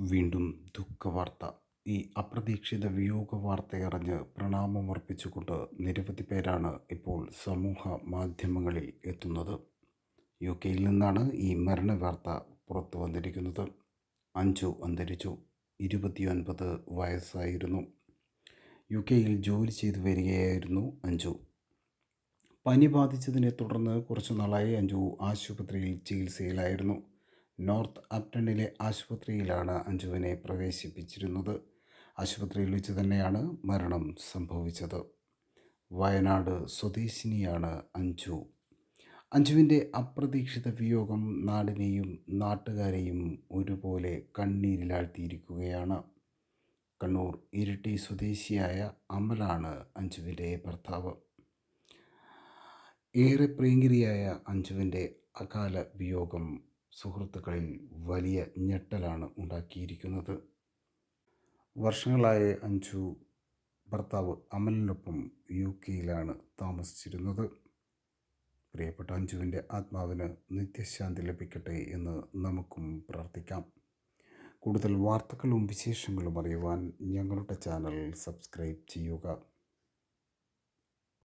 വീണ്ടും ദുഃഖവാർത്ത. ഈ അപ്രതീക്ഷിത വിയോഗ വാർത്തയറിഞ്ഞ് പ്രണാമമർപ്പിച്ചുകൊണ്ട് നിരവധി പേരാണ് ഇപ്പോൾ സമൂഹ മാധ്യമങ്ങളിൽ എത്തുന്നത്. യു കെയിൽ നിന്നാണ് ഈ മരണ വാർത്ത പുറത്തു വന്നിരിക്കുന്നത്. അഞ്ചു അന്തരിച്ചു. ഇരുപത്തിയൊൻപത് വയസ്സായിരുന്നു. യു കെയിൽ ജോലി ചെയ്തു വരികയായിരുന്നു അഞ്ചു പനി ബാധിച്ചതിനെ തുടർന്ന് കുറച്ചു നാളായി അഞ്ചു ആശുപത്രിയിൽ ചികിത്സയിലായിരുന്നു. നോർത്ത് ആപ്റ്റണിലെ ആശുപത്രിയിലാണ് അഞ്ജുവിനെ പ്രവേശിപ്പിച്ചിരുന്നത്. ആശുപത്രിയിൽ വെച്ച് തന്നെയാണ് മരണം സംഭവിച്ചത്. വയനാട് സ്വദേശിനിയാണ് അഞ്ജു. അഞ്ജുവിന്റെ അപ്രതീക്ഷിത വിയോഗം നാടിനെയും നാട്ടുകാരെയും ഒരുപോലെ കണ്ണീരിലാഴ്ത്തിയിരിക്കുകയാണ്. കണ്ണൂർ ഇരിട്ടി സ്വദേശിയായ അമലാണ് അഞ്ജുവിന്റെ ഭർത്താവ്. ഏറെ പ്രിയങ്കരിയായ അഞ്ജുവിന്റെ അകാല വിയോഗം സുഹൃത്തുക്കളിൽ വലിയ ഞെട്ടലാണ് ഉണ്ടാക്കിയിരിക്കുന്നത്. വർഷങ്ങളായ അഞ്ചു ഭർത്താവ് അമലിനൊപ്പം യു കെയിലാണ് താമസിച്ചിരുന്നത്. പ്രിയപ്പെട്ട അഞ്ജുവിന്റെ ആത്മാവിന് നിത്യശാന്തി ലഭിക്കട്ടെ എന്ന് നമുക്കും പ്രാർത്ഥിക്കാം. കൂടുതൽ വാർത്തകളും വിശേഷങ്ങളും അറിയുവാൻ ഞങ്ങളുടെ ചാനൽ സബ്സ്ക്രൈബ് ചെയ്യുക.